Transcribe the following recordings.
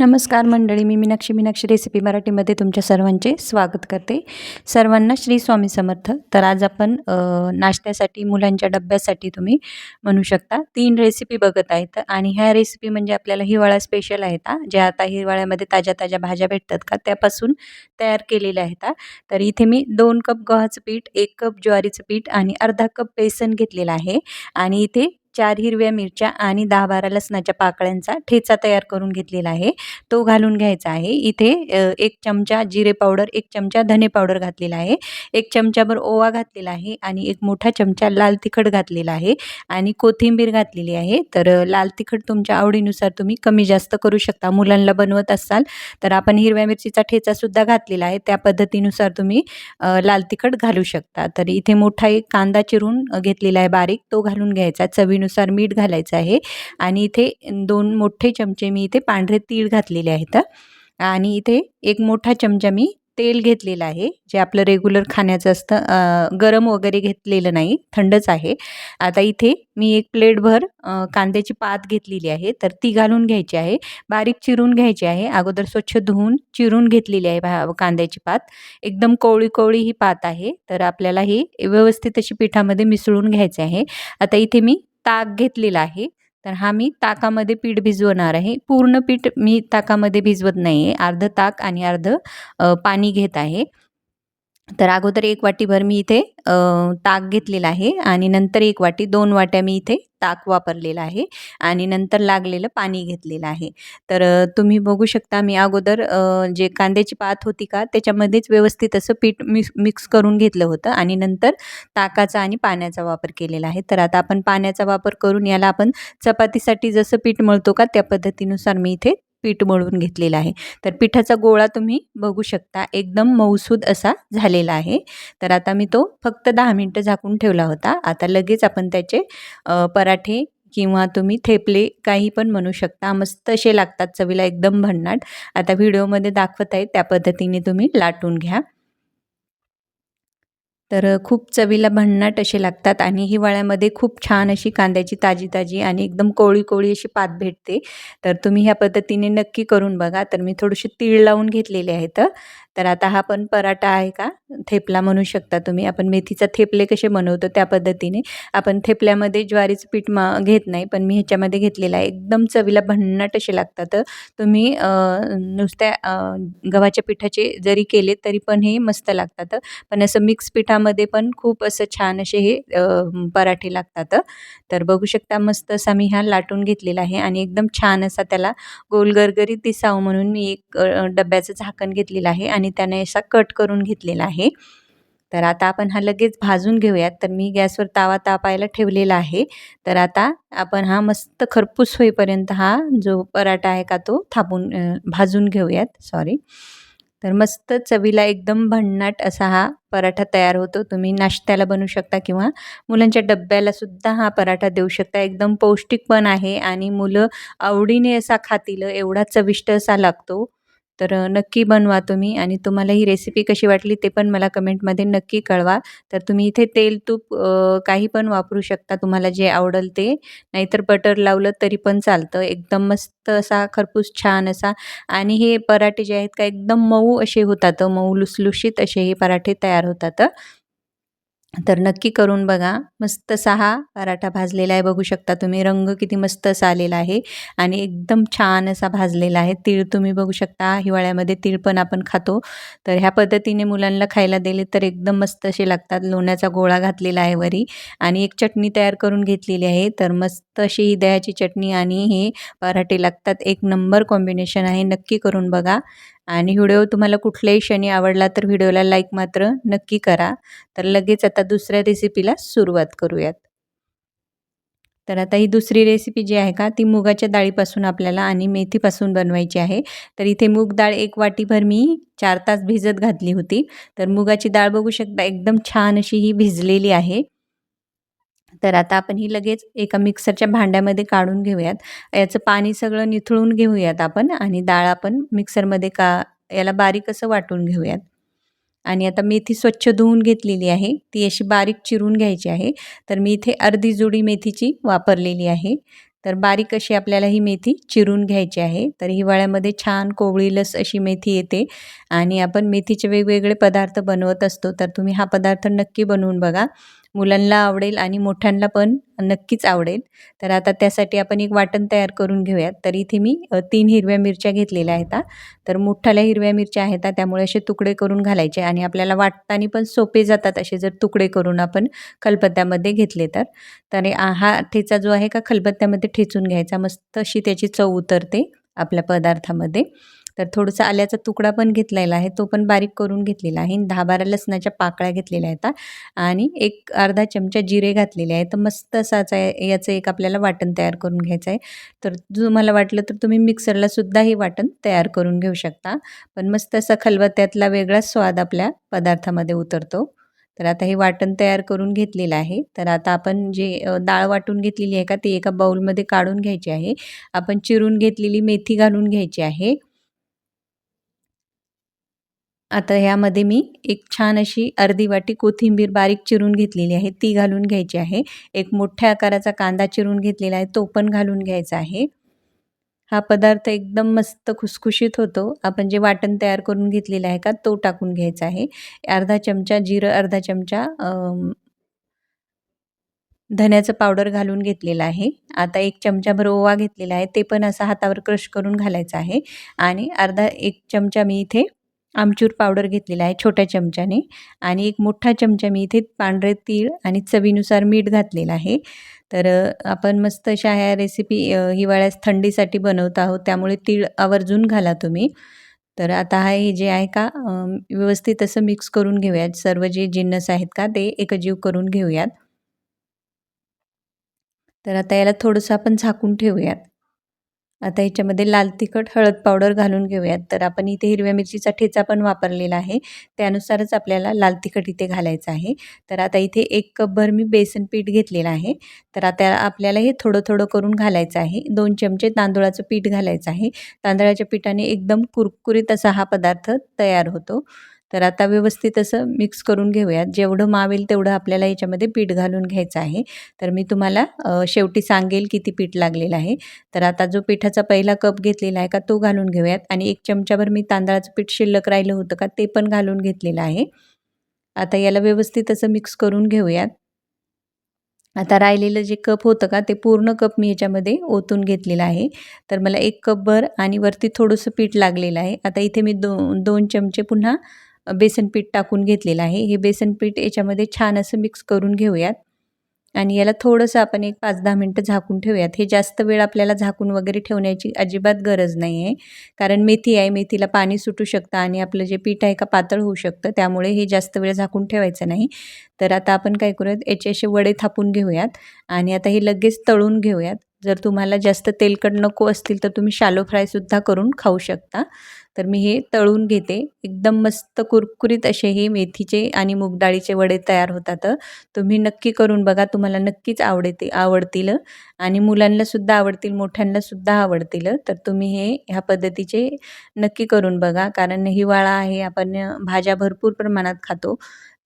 नमस्कार मंडळी मी मीनाक्षी. मीनाक्षी रेसिपी मराठीमध्ये तुमच्या सर्वांचे स्वागत करते. सर्वांना श्री स्वामी समर्थ. तर आज आपण नाश्त्यासाठी मुलांच्या डब्यासाठी तुम्ही म्हणू शकता तीन रेसिपी बघत आहेत. आणि ह्या रेसिपी म्हणजे आपल्याला हिवाळा स्पेशल आहेत हा, ज्या आता हिवाळ्यामध्ये ताज्या ताज्या भाज्या भेटतात का त्यापासून तयार केलेल्या आहेत तर इथे मी दोन कप गव्हाचं पीठ एक कप ज्वारीचं पीठ आणि अर्धा कप बेसन घेतलेलं आहे. आणि इथे चार हिरव्या मिरच्या आणि दहा बारा लसणाच्या पाकळ्यांचा ठेचा तयार करून घेतलेला आहे. तो घालून घ्यायचा आहे. इथे एक चमचा जिरे पावडर एक चमचा धने पावडर घातलेला आहे. एक चमचाभर ओवा घातलेला आहे आणि एक मोठा चमचा लाल तिखट घातलेला आहे आणि कोथिंबीर घातलेली आहे. तर लाल तिखट तुमच्या आवडीनुसार तुम्ही कमी जास्त करू शकता. मुलांना बनवत असाल तर आपण हिरव्या मिरचीचा ठेचासुद्धा घातलेला आहे. त्या पद्धतीनुसार तुम्ही लाल तिखट घालू शकता. तर इथे मोठा एक कांदा चिरून घेतलेला आहे बारीक. तो घालून घ्यायचा चवीनुसार. मीठ घालायचं आहे. आणि इथे दोन मोठे चमचे मी इथे पांढरे तीळ घातलेले आहेत. आणि इथे एक मोठा चमचा मी तेल घेतलेलं आहे जे आपलं रेग्युलर खाण्याचं असतं. गरम वगैरे घेतलेलं नाही थंडच आहे. आता इथे मी एक प्लेटभर कांद्याची पात घेतलेली आहे. तर ती घालून घ्यायची आहे. बारीक चिरून घ्यायची आहे. अगोदर स्वच्छ धुवून चिरून घेतलेली आहे भा कांद्याची पात. एकदम कोवळी कोवळी ही पात आहे. तर आपल्याला ही व्यवस्थित अशी पिठामध्ये मिसळून घ्यायचे आहे. आता इथे मी ताक घेतलेला आहे. तर हा मी ताकामध्ये पीठ भिजवणार आहे. पूर्ण पीठ मी ताकामध्ये भिजवत नाही आहे अर्धं ताक आणि अर्धं पाणी घेत आहे. तर अगोदर एक वाटीभर मी इथे ताक घेतलेला आहे आणि नंतर एक वाटी दोन वाट्या मी इथे ताक वापरलेलं आहे आणि नंतर लागलेलं पाणी घेतलेलं आहे. तर तुम्ही बघू शकता मी अगोदर जे कांद्याची पात होती का त्याच्यामध्येच व्यवस्थित असं पीठ मिक्स मिक्स करून घेतलं होतं आणि नंतर ताकाचा आणि पाण्याचा वापर केलेला आहे. तर आता आपण पाण्याचा वापर करून याला आपण चपातीसाठी जसं पीठ मळतो का त्या पद्धतीनुसार मी इथे पीठ मळून घेतलेलं आहे. तर पिठाचा गोळा तुम्ही बघू शकता. एकदम मऊसूद असा झालेला आहे. तर आता मी तो फक्त दहा मिनटं झाकून ठेवला होता. आता लगेच आपण त्याचे पराठे किंवा तुम्ही थेपले काही पण म्हणू शकता. मस्त असे लागतात चवीला एकदम भन्नाट. आता व्हिडिओमध्ये दाखवत आहे. त्या पद्धतीने तुम्ही लाटून घ्या. तर खूप चवीला भन्नाट असे लागतात आणि हिवाळ्यामध्ये खूप छान अशी कांद्याची ताजी ताजी आणि एकदम कोळी कोळी अशी पात भेटते. तर तुम्ही ह्या पद्धतीने नक्की करून बघा. तर मी थोडीशी तीळ लावून घेतलेले आहेत तर आता हा पण पराठा आहे का? थेपला म्हणू शकता तुम्ही. आपण मेथीचा थेपले कसे बनवतो त्या पद्धतीने. आपण थेपल्यामध्ये ज्वारीचं पीठ मा घेत नाही पण मी ह्याच्यामध्ये घेतलेलं आहे. एकदम चवीला भन्नाट असे लागतात. तुम्ही नुसत्या गव्हाच्या पिठाचे जरी केले तरी पण हे मस्त लागतात. पण असं मिक्स पिठामध्ये पण खूप असं छान असे हे पराठे लागतात. तर बघू शकता मस्त असा मी हा लाटून घेतलेला आहे आणि एकदम छान असा त्याला गोलगरगरीत दिसावं म्हणून मी एक डब्याचं झाकण घेतलेलं आहे आणि त्याने असा कट करून घेतलेला आहे. तर आता आपण हा लगेच भाजून घेऊयात. तर मी गॅसवर तावा तापायला ठेवलेला आहे. तर आता आपण हा मस्त खरपूस होईपर्यंत हा जो पराठा आहे का तो थापून भाजून घेऊयात. सॉरी तर मस्त चवीला एकदम भन्नाट असा हा पराठा तयार होतो. तुम्ही नाश्त्याला बनवू शकता किंवा मुलांच्या डब्याला सुद्धा हा पराठा देऊ शकता. एकदम पौष्टिक पण आहे आणि मुलं आवडीने असा खातील एवढा चविष्ट असा लागतो. तर नक्की बनवा तुम्ही आणि तुम्हाला ही रेसिपी कशी वाटली ते पण मला कमेंटमध्ये नक्की कळवा. तर तुम्ही इथे तेल तूप काही पण वापरू शकता तुम्हाला जे आवडेल ते. नाहीतर बटर लावलं तरी पण चालतं. एकदम मस्त असा खरपूस छान असा. आणि हे पराठे जे आहेत का एकदम मऊ असे होतात मऊ लुसलुशीत असे हे पराठे तयार होतात. तर नक्की करून बघा. मस्त असा हा पराठा भाजलेला आहे. बघू शकता तुम्ही. रंग किती मस्त असा आलेला आहे. आणि एकदम छान असा भाजलेला आहे. तीळ तुम्ही बघू शकता. हिवाळ्यामध्ये तीळ पण आपण खातो. तर ह्या पद्धतीने मुलांना खायला दिले तर एकदम मस्त असे लागतात. लोण्याचा गोळा घातलेला आहे वरी. आणि एक चटणी तयार करून घेतलेली आहे. तर मस्त अशी ही दह्याची चटणी आणि हे पराठे लागतात. एक नंबर कॉम्बिनेशन आहे. नक्की करून बघा. आणि व्हिडिओ तुम्हाला कुठल्याही क्षणी आवडला तर व्हिडिओला लाईक मात्र नक्की करा. तर लगेच आता दुसऱ्या रेसिपीला सुरुवात करूयात. तर आता ही दुसरी रेसिपी जी आहे का ती मुगाच्या डाळीपासून आपल्याला आणि मेथीपासून बनवायची आहे. तर इथे मूग डाळ एक वाटीभर मी चार तास भिजत घातली होती. तर मुगाची डाळ बघू शकता एकदम छान अशी ही भिजलेली आहे. तर आता आपण ही लगेच एका मिक्सरच्या भांड्यामध्ये काढून घेऊयात. याचं पाणी सगळं निथळून घेऊयात आपण आणि डाळ आपण मिक्सरमध्ये का याला बारीक असं वाटून घेऊयात. आणि आता मेथी स्वच्छ धुवून घेतलेली आहे. ती अशी बारीक चिरून घ्यायची आहे. तर मी इथे अर्धी जुडी मेथीची वापरलेली आहे. तर बारीक अशी आपल्याला ही मेथी चिरून घ्यायची आहे. तर हिवाळ्यामध्ये छान कोवळीलस अशी मेथी येते आणि आपण मेथीचे वेगवेगळे पदार्थ बनवत असतो. तर तुम्ही हा पदार्थ नक्की बनवून बघा. मुलांना आवडेल आणि मोठ्यांना पण नक्कीच आवडेल. तर आता त्यासाठी आपण एक वाटण तयार करून घेऊयात. तर इथे मी तीन हिरव्या मिरच्या घेतलेल्या आहेत तर मोठ्याल्या हिरव्या मिरच्या आहेत त्यामुळे असे तुकडे करून घालायचे आणि आपल्याला वाटताना पण सोपे जातात असे जर तुकडे करून आपण खलबत्त्यामध्ये घेतले तर. तर हा ठेचा जो आहे का खलबत्त्यामध्ये ठेचून घ्यायचा. मस्त अशी त्याची चव उतरते आपल्या पदार्थामध्ये. तर थोडंसं आल्याचा तुकडा पण घेतलेला आहे तो पण बारीक करून घेतलेला आहे. दहा बारा लसणाच्या पाकळ्या घेतलेल्या आहेत आणि एक अर्धा चमचा जिरे घातलेले आहे तर मस्त असाच आहे याचं एक आपल्याला वाटण तयार करून घ्यायचं आहे. तर तुम्हाला वाटलं तर तुम्ही मिक्सरला सुद्धा हे वाटण तयार करून घेऊ शकता. पण मस्त असा खलबत्त्यातला वेगळाच स्वाद आपल्या पदार्थामध्ये उतरतो. तर आता हे वाटण तयार करून घेतलेलं आहे. तर आता आपण जे डाळ वाटून घेतलेली आहे का ती एका बाऊलमध्ये काढून घ्यायची आहे. आपण चिरून घेतलेली मेथी घालून घ्यायची आहे. आता ह्यामध्ये मी एक छान अशी अर्धी वाटी कोथिंबीर बारीक चिरून घेतलेली आहे. ती घालून घ्यायची आहे. एक मोठ्या आकाराचा कांदा चिरून घेतलेला आहे. तो पण घालून घ्यायचा आहे. हा पदार्थ एकदम मस्त खुसखुशीत होतो. आपण जे वाटण तयार करून घेतलेलं आहे का तो टाकून घ्यायचा आहे. अर्धा चमचा जिरं अर्धा चमचा धन्याचं पावडर घालून घेतलेलं आहे. आता एक चमचाभर ओवा घेतलेला आहे. ते पण असं हातावर क्रश करून घालायचं आहे. आणि अर्धा एक चमचा मी इथे आमचूर पावडर घेतलेला आहे छोट्या चमच्याने आणि एक मोठा चमचा मी इथे पांढरे तीळ आणि चवीनुसार मीठ घातलेलं आहे. तर आपण मस्त अशा ह्या रेसिपी हिवाळ्यास थंडीसाठी बनवत आहोत त्यामुळे तीळ आवर्जून घाला तुम्ही. तर आता हा हे जे आहे का व्यवस्थित असं मिक्स करून घेऊयात. सर्व जे जिन्नस आहेत का ते एकजीव करून घेऊयात. तर आता याला थोडंसं आपण झाकून ठेवूयात. आता ह्याच्यामध्ये लाल तिखट हळद पावडर घालून घेऊयात. तर आपण इथे हिरव्या मिरचीचा ठेचा पण वापरलेला आहे. त्यानुसारच आपल्याला लाल तिखट इथे घालायचं आहे. तर आता इथे एक कपभर मी बेसन पीठ घेतलेलं आहे. तर आता आपल्याला हे थोडं थोडं करून घालायचं आहे. दोन चमचे तांदूळाचं पीठ घालायचं आहे. तांदळाच्या पिठाने एकदम कुरकुरीत असा हा पदार्थ तयार होतो. तर आता व्यवस्थित असं मिक्स करून घेऊयात. जेवढं मावेल तेवढं आपल्याला याच्यामध्ये पीठ घालून घ्यायचं आहे. तर मी तुम्हाला शेवटी सांगेल किती पीठ लागलेलं आहे. तर आता जो पिठाचा पहिला कप घेतलेला आहे का तो घालून घेऊयात. आणि एक चमच्याभर मी तांदळाचं पीठ शिल्लक राहिलं होतं का ते पण घालून घेतलेलं आहे. आता याला व्यवस्थित असं मिक्स करून घेऊयात. आता राहिलेलं जे कप होतं का ते पूर्ण कप मी याच्यामध्ये ओतून घेतलेलं आहे. तर मला एक कपभर आणि वरती थोडंसं पीठ लागलेलं आहे. आता इथे मी दो दोन चमचे पुन्हा बेसन पीठ टाकून घेतलेलं आहे. हे बेसन पीठ याच्यामध्ये छान असं मिक्स करून घेऊयात. आणि याला थोडंसं आपण एक पाच दहा मिनटं झाकून ठेवूयात. हे जास्त वेळ आपल्याला झाकून वगैरे ठेवण्याची अजिबात गरज नाही आहे कारण मेथी आहे मेथीला पाणी सुटू शकतं आणि आपलं जे पीठ आहे का पातळ होऊ शकतं. त्यामुळे हे जास्त वेळ झाकून ठेवायचं नाही. तर आता आपण काय करूयात? याचे असे वडे थापून घेऊयात. आणि आता हे लगेच तळून घेऊयात. जर तुम्हाला जास्त तेलकट नको असतील तर तुम्ही शालो फ्रायसुद्धा करून खाऊ शकता. तर मी हे तळून घेते. एकदम मस्त कुरकुरीत असे हे मेथीचे आणि मूगडाळीचे वडे तयार होतात. तुम्ही नक्की करून बघा. तुम्हाला नक्कीच आवडते आवडतील आणि मुलांनासुद्धा आवडतील मोठ्यांनासुद्धा आवडतील. तर तुम्ही हे ह्या पद्धतीचे नक्की करून बघा. कारण हिवाळा आहे. आपण भाज्या भरपूर प्रमाणात खातो.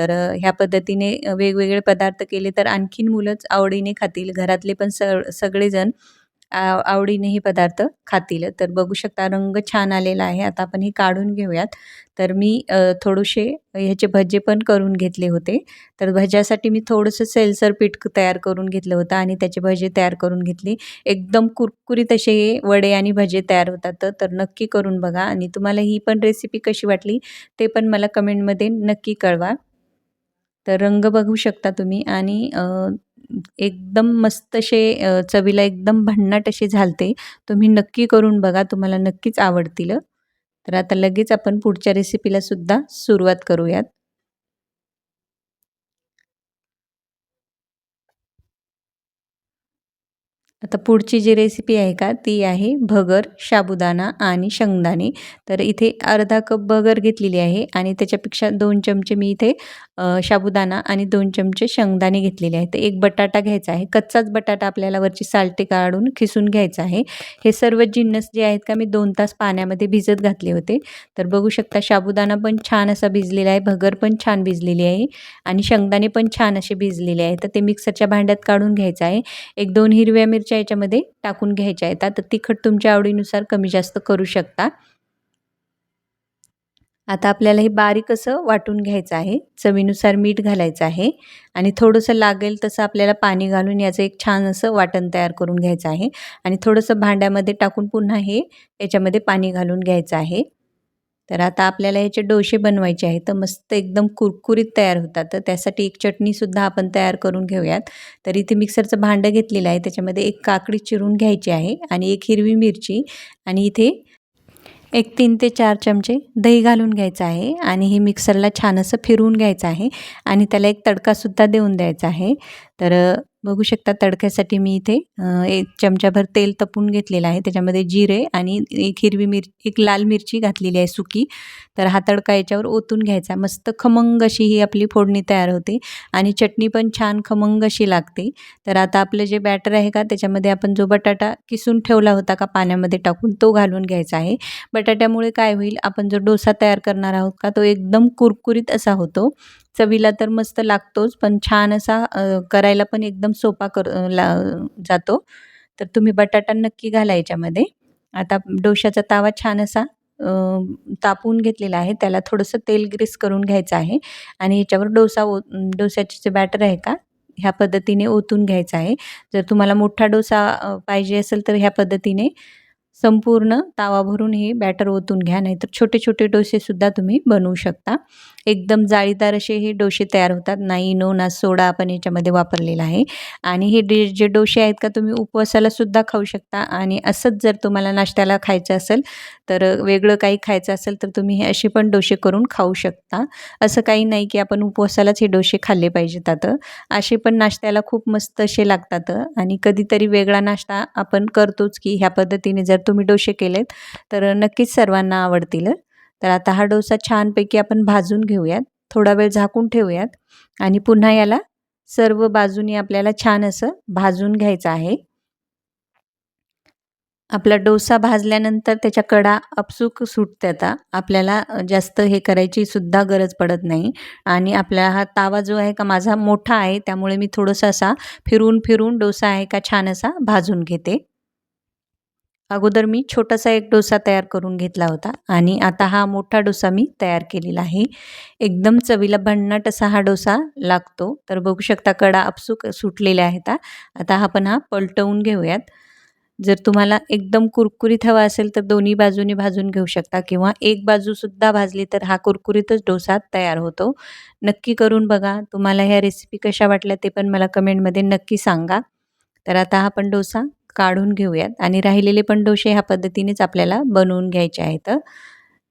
तर ह्या पद्धतीने वेगवेगळे पदार्थ केले तर आणखीन मुलंच आवडीने खातील. घरातले पण स सगळेजण आवडीने हे पदार्थ खातील. तर बघू शकता रंग छान आलेला आहे. आता आपण हे काढून घेऊयात. तर मी थोडेसे ह्याचे भजे पण करून घेतले होते. तर भज्यासाठी मी थोडंसं सेलसर पीठ तयार करून घेतलं होतं आणि त्याचे भजे तयार करून घेतले. एकदम कुरकुरीत असे वडे आणि भजे तयार होतात. तर नक्की करून बघा आणि तुम्हाला ही पण रेसिपी कशी वाटली ते पण मला कमेंटमध्ये नक्की कळवा. तर रंग बघू शकता तुम्ही आणि एकदम मस्त असे चवीला एकदम भन्नाट असे झालते. तुम्ही नक्की करून बघा तुम्हाला नक्कीच आवडतील. तर आता लगेच आपण पुढच्या रेसिपीला सुद्धा सुरुवात करूयात. आता पुढची जी रेसिपी आहे का ती आहे भगर साबुदाणा आणि शेंगदाणे. तर इथे अर्धा कप भगर घेतलेली आहे आणि त्याच्यापेक्षा दोन चमचे मी इथे साबुदाणा आणि दोन चमचे शेंगदाणे घेतलेले आहेत. एक बटाटा घ्यायचा आहे. कच्चाच बटाटा आपल्याला वरची सालटे काढून खिसून घ्यायचा आहे. हे सर्व जिन्नस जे आहेत का मी दोन तास पाण्यामध्ये भिजत घातले होते. तर बघू शकता साबुदाणा पण छान असा भिजलेला आहे. भगर पण छान भिजलेली आहे आणि शेंगदाणे पण छान असे भिजलेले आहे तर ते मिक्सरच्या भांड्यात काढून घ्यायचं आहे. एक दोन हिरव्या मिरच्या याच्यामध्ये टाकून घ्यायच्या आहेत. आता तिखट तुमच्या आवडीनुसार कमी जास्त करू शकता. आता आपल्याला हे बारीक असं वाटून घ्यायचं आहे. चवीनुसार मीठ घालायचं आहे. आणि थोडंसं लागेल तसं आपल्याला पाणी घालून याचं एक छान असं वाटण तयार करून घ्यायचं आहे. आणि थोडंसं भांड्यामध्ये टाकून पुन्हा हे याच्यामध्ये पाणी घालून घ्यायचं आहे. तर आता आपल्याला याचे डोसे बनवायचे आहेत. तर मस्त एकदम कुरकुरीत तयार होतात. तर त्यासाठी एक चटणीसुद्धा आपण तयार करून घेऊयात. तर इथे मिक्सरचं भांडं घेतलेलं आहे. त्याच्यामध्ये एक काकडी चिरून घ्यायची आहे. आणि एक हिरवी मिरची. आणि इथे एक तीन ते चार चमचे दही घालून घ्यायचं आहे आणि हे मिक्सरला छान असं फिरवून घ्यायचं आहे आणि त्याला एक तडकासुद्धा देऊन द्यायचा आहे. तर बघू शकता तडक्यासाठी मी इथे एक चमचाभर तेल तपून घेतलेलं आहे. त्याच्यामध्ये जिरे आणि एक हिरवी मिर एक लाल मिरची घातलेली आहे सुकी. तर हा तडका याच्यावर ओतून घ्यायचा. मस्त खमंग अशी ही आपली फोडणी तयार होते आणि चटणी पण छान खमंग अशी लागते. तर आता आपलं जे बॅटर आहे का त्याच्यामध्ये आपण जो बटाटा किसून ठेवला होता का पाण्यामध्ये टाकून तो घालून घ्यायचा आहे. बटाट्यामुळे काय होईल आपण जो डोसा तयार करणार आहोत का तो एकदम कुरकुरीत असा होतो. चवीला तर मस्त लागतोच पण छान असा करायला पण एकदम सोपा कर ला जातो. तर तुम्ही बटाटा नक्की घाला याच्यामध्ये. आता डोशाचा तावा छान असा तापवून घेतलेला आहे. त्याला थोडंसं तेल ग्रीस करून घ्यायचं आहे. आणि याच्यावर डोसा ओ डोस्याचे जे बॅटर आहे का ह्या पद्धतीने ओतून घ्यायचं आहे. जर तुम्हाला मोठा डोसा पाहिजे असेल तर ह्या पद्धतीने संपूर्ण तावा भरून हे बॅटर ओतून घ्या. नाहीतर छोटे छोटे डोसेसुद्धा तुम्ही बनवू शकता. एकदम जाळीदार असे हे डोसे तयार होतात. नाही नो ना सोडा आपण याच्यामध्ये वापरलेला आहे. आणि हे डे जे डोसे आहेत का तुम्ही उपवासाला सुद्धा खाऊ शकता. आणि असंच जर तुम्हाला नाश्त्याला खायचं असेल तर वेगळं काही खायचं असेल तर तुम्ही हे असे पण डोसे करून खाऊ शकता. असं काही नाही की आपण उपवासालाच हे डोसे खाल्ले पाहिजेत आता. असे पण नाश्त्याला खूप मस्त असे लागतात. आणि कधीतरी वेगळा नाश्ता आपण करतोच की ह्या पद्धतीने जर तुम्ही डोसे केलेत तर नक्कीच सर्वांना आवडतील. तर आता हा डोसा छानपैकी आपण भाजून घेऊयात. थोडा वेळ झाकून ठेवूयात. आणि पुन्हा याला सर्व बाजूनी आपल्याला छान असं भाजून घ्यायचं आहे. आपला डोसा भाजल्यानंतर त्याच्या कडा अपसूक सुटतात आपल्याला जास्त हे करायची सुद्धा गरज पडत नाही. आणि आपला हा तावा जो आहे का माझा मोठा आहे त्यामुळे मी थोडंसं असा फिरून फिरून डोसा आहे का छान असा भाजून घेते. अगोदर मी छोटासा एक डोसा तयार करून घेतला होता आणि आता हा मोठा डोसा मी तयार केलेला आहे. एकदम चवीला भन्नाट असा हा डोसा लागतो. तर बघू शकता कडा अपसूक सुटलेल्या आहेत आता आपण हा पलटवून घेऊयात. जर तुम्हाला एकदम कुरकुरीत हवा असेल तर दोन्ही बाजूने भाजून घेऊ शकता किंवा एक बाजूसुद्धा भाजली तर हा कुरकुरीतच डोसा तयार होतो. नक्की करून बघा. तुम्हाला ह्या रेसिपी कशा वाटल्या ते पण मला कमेंटमध्ये नक्की सांगा. तर आता हा पण डोसा काढून घेऊयात. आणि राहिलेले पण डोसे ह्या पद्धतीनेच आपल्याला बनवून घ्यायचे आहेत.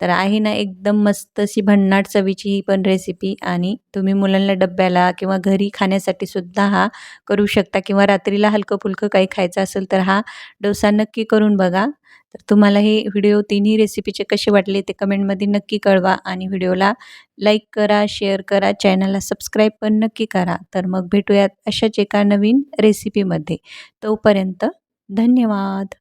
तर आहे ना एकदम मस्त अशी भन्नाट चवीची ही पण रेसिपी आणि तुम्ही मुलांना डब्याला किंवा घरी खाण्यासाठी सुद्धा हा करू शकता किंवा रात्रीला हलकं फुलकं काही खायचं असेल तर हा डोसा नक्की करून बघा. तर तुम्हाला हे व्हिडिओ तिन्ही रेसिपीचे कसे वाटले ते कमेंटमध्ये नक्की कळवा आणि व्हिडिओला लाईक करा शेअर करा चॅनलला सबस्क्राईब पण नक्की करा. तर मग भेटूयात अशाच एका नवीन रेसिपीमध्ये तोपर्यंत धन्यवाद.